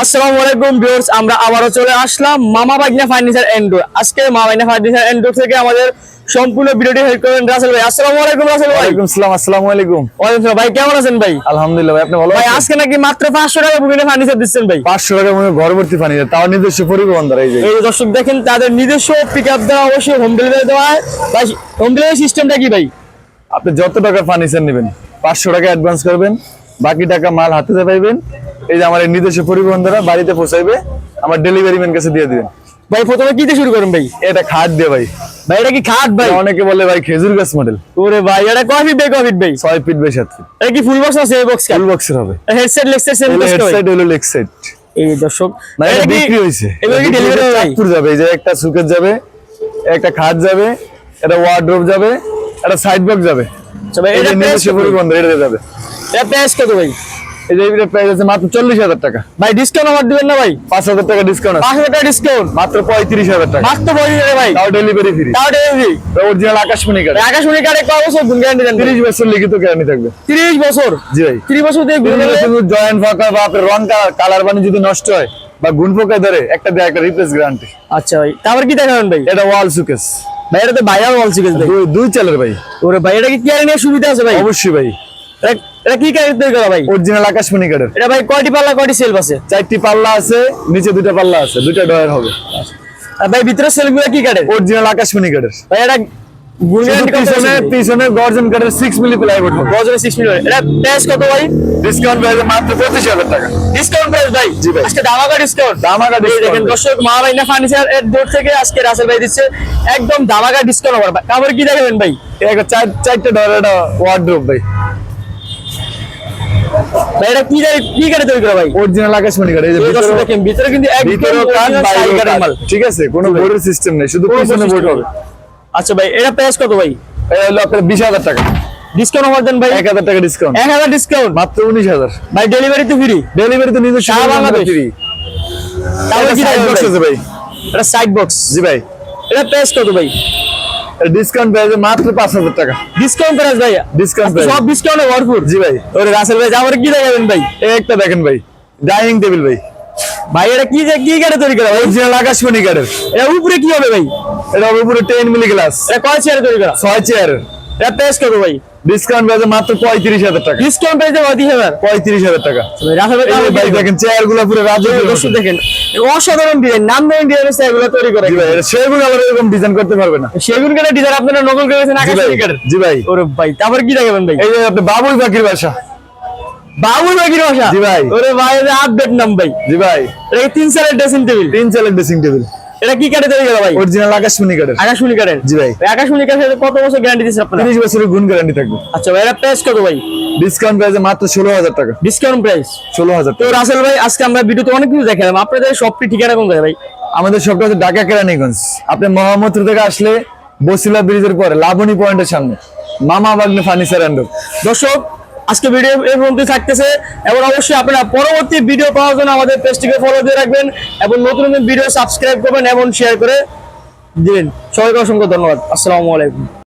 আসসালামু আলাইকুম ভিউয়ার্স আমরা আবারও চলে আসলাম মামা বাগনা ফার্নিচার এন্ডোর আজকে মামা বাগনা ফার্নিচার এন্ডোর থেকে আমাদের সম্পূর্ণ ভিডিওটি হেল্প করবেন রাসেল ভাই। আসসালামু আলাইকুম রাসেল ভাই। ওয়ালাইকুম সালাম আসসালামু আলাইকুম। ওয়ালাইকুম ভাই কেমন আছেন ভাই? আলহামদুলিল্লাহ ভাই আপনি ভালো ভাই আজকে নাকি মাত্র পাঁচশো টাকা বুকিংয়ে ফার্নিচার দিচ্ছেন ভাই। পাঁচশো টাকা মনে ঘরভর্তি পানি তাও নিজস্ব পরিবহন দ্বারা এই যে। এই দর্শক দেখেন তাদের নিজস্ব পিক আপ দেওয়া অবশ্যই হোম ডেলিভারি দেওয়া হয়। ভাই হোম ডেলিভারি সিস্টেমটা কি ভাই? আপনি যত টাকা ফার্নিচার নেবেন পাঁচশো টাকা অ্যাডভান্স করবেন বাকি টাকা মাল হাতে পাইবেন এই যে আমার নিজস্ব পরিবহন দ্বারা বাড়িতে পৌঁছাইবে আমার ডেলিভারি ম্যান কাছে দিয়ে দিবেন। ভাই প্রথমে কি দিয়ে শুরু করেন ভাই? এটা খাট দিয়ে ভাই। ভাই এটা কি খাট ভাই? অনেকে বলে ভাই খেজুর গাছ মডেল ওরে ভাই এটা কয় ফিট বাই কয় ফিট ভাই? ছয় ফিট বাই সাত ফিট। এটা কি ফুল বক্স আছে এই বক্স ফুল বক্সের হবে। Headset leg set same head side হলো লেগ এই দর্শক না এটা এটা বিক্রি হয়েছে। এগুলো কি ডেলিভারি ভাই? যাবে। এই যে একটা সুকেট যাবে একটা খাট যাবে ওয়ার্ড্রোব যাবে সাইড বক্স যাবে। আচ্ছা ভাই এটা যে নিজস্ব পরিবহন এটা যাবে। এটা প্রাইস কত ভাই? এই যে এটা প্রাইস আছে মাত্র চল্লিশ হাজার টাকা। ভাই ডিসকাউন্ট আমার দিবেন না ভাই? পাঁচ হাজার টাকা ডিসকাউন্ট টাকা ডিসকাউন্ট মাত্র পঁয়ত্রিশ হাজার টাকা। মাত্র পঁচিশ টাকা ভাই। তাও ডেলিভারি ফ্রি তাও ডেলিভারি অরিজিনাল আকাশমণি কার্ড আকাশমণি কার্ডে কয় বছর গুণ গ্যারান্টি দেন তিরিশ বছর লিখিত গ্যারান্টি থাকবে। তিরিশ বছর? জি ভাই। তিরিশ বছর দিয়ে গুণ জয়েন্ট ফাঁকা বা আপনার রং কালার বানি যদি নষ্ট হয় বা গুণ পোকায় ধরে একটা দেয় একটা রিপ্লেস গ্যারান্টি আচ্ছা ভাই তারপর কি দেখাবেন ভাই? এটা ওয়াল সুকেস ভাই এটা তো বাইরে বলছি ভাই। দুই দুই চালের ভাই। ওরে ভাই এটা কি কেয়ারে নিয়ে সুবিধা আছে ভাই? অবশ্যই ভাই। এটা কি কার্ড তৈরি করা ভাই? অরিজিনাল আকাশমণি কার্ডের এটা ভাই কয়টি পাল্লা কয়টি সেলফ আছে? চারটি পাল্লা আছে নিচে দুইটা পাল্লা আছে দুইটা ডয়ার হবে। আর ভাই ভিতরে সেলফগুলো কি কাটে অরিজিনাল আকাশমণি কার্ডের ভাই এটা পিছনে পিছনে গর্জন মিলি প্লাইউড হবে। গজরে 6 মিনিট এটা প্রাইস কত ভাই? ডিসকাউন্ট প্রাইসে মাত্র টাকা। ডিসকাউন্ট প্রাইস ভাই? জি ভাই। আজকে ধামাকা ডিসকাউন্ট ধামাকা এই দেখেন। দর্শক মা ফার্নিচার এর দূর থেকে আজকে রাসেল ভাই দিচ্ছে একদম ধামাকা ডিসকাউন্ট অফার কাপড় কি দেখাবেন ভাই? চার চারটে ওয়ার্ড্রোব ভাই। ভাই এটা কি জায়গায়- কি কাটে তৈরি করা ভাই? অরিজিনাল আকাশমণি কার্ড এই যে ভিতরে দেখেন ভিতরে কিন্তু একদম শাড়ি কাটের কাঠ। মাল ঠিক আছে কোনো বোর্ডের সিস্টেম নেই শুধু পিছনে বোর্ড হবে। আচ্ছা ভাই এটা প্রাইস কত ভাই? এই হলো আপনার বিশ হাজার টাকা। ডিসকাউন্ট অফার দেন ভাই। এক হাজার টাকা ডিসকাউন্ট এক হাজার ডিসকাউন্ট মাত্র উনিশ হাজার। ভাই ডেলিভারি তো ফ্রি ডেলিভারি তো নিজস্ব সারা বাংলাদেশ। ফ্রি তাহলে কি সাইড বক্স আছে ভাই। এটা সাইড বক্স জি ভাই। এটা প্রাইস কত ভাই? ডিসকাউন্ট প্রাইসে মাত্র পাঁচ হাজার টাকা। ডিসকাউন্ট প্রাইস ভাই ডিসকাউন্ট আজকে সব ডিসকাউন্টে ভরপুর? জি ভাই। ওরে রাসেল ভাই আমার কি দেখাবেন ভাই? একটা দেখেন ভাই। ডাইনিং টেবিল ভাই। ভাই এটা কি যে কি গাড়ি তৈরি করা অরিজিনাল আকাশমণি গাড়ির। এটা উপরে কি হবে ভাই? এটা উপরে পুরো টেন মিলি গ্লাস এটা কয় চেয়ারে তৈরি করা? ছয় চেয়ার এটা টেস্ট কত ভাই। ডিসকাউন্ট প্রাইসে মাত্র পঁয়ত্রিশ হাজার টাকা। ডিসকাউন্ট প্রাইস দেবো হাজার পঁয়ত্রিশ হাজার টাকা। এই দেখেন চেয়ারগুলো পুরো রাজ্য দেখেন অসাধারণ ডিজাইন নাম দেন ডিজাইন এগুলো তৈরি করে সেগুলো আবার এরকম ডিজাইন করতে পারবে না। সেগুন কাঠের ডিজাইন আপনারা নকল করেছেন জি ভাই জি ভাই। ওরে ভাই তারপর কি দেখাবেন ভাই? এই যে আপনি বাবুই পাখির বাসা। বাবুর বাকির ভাষা জি ভাই। ওরে ভাই আপডেট নাম ভাই। জি ভাই। কি তিন সালের ড্রেসিং টেবিল তিন সালের ড্রেসিং টেবিল এটা কি কাঠে তৈরি করা ভাই? অরিজিনাল আকাশমণি আকাশমণি জি ভাই। আকাশমণি কত বছর গ্যারান্টি দিচ্ছে আপনারা? তিরিশ বছরের গুণ গ্যারান্টি থাকবে। আচ্ছা ভাই এটা প্রাইস কত ভাই? ডিসকাউন্ট প্রাইসে মাত্র ষোলো হাজার টাকা। ডিসকাউন্ট প্রাইস ষোলো হাজার তো রাসেল ভাই আজকে আমরা ভিডিওতে অনেক কিছু দেখালাম। আপনাদের শপটি ঠিকানা কোন জায়গায় ভাই? আমাদের সবটা হচ্ছে ঢাকা কেরানীগঞ্জ। আপনি মোহাম্মদপুর থেকে আসলে বসিলা ব্রিজের পরে লাবণী পয়েন্টের সামনে। মামা বাগনে ফার্নিচার অ্যান্ড দর্শক আজকে ভিডিও এর মধ্যে থাকতেছে এবং অবশ্যই আপনারা পরবর্তী ভিডিও পাওয়ার জন্য আমাদের পেজটিকে ফলো দিয়ে রাখবেন এবং নতুন নতুন ভিডিও সাবস্ক্রাইব করবেন এবং শেয়ার করে দিবেন। সবাইকে অসংখ্য ধন্যবাদ। আসসালামু আলাইকুম।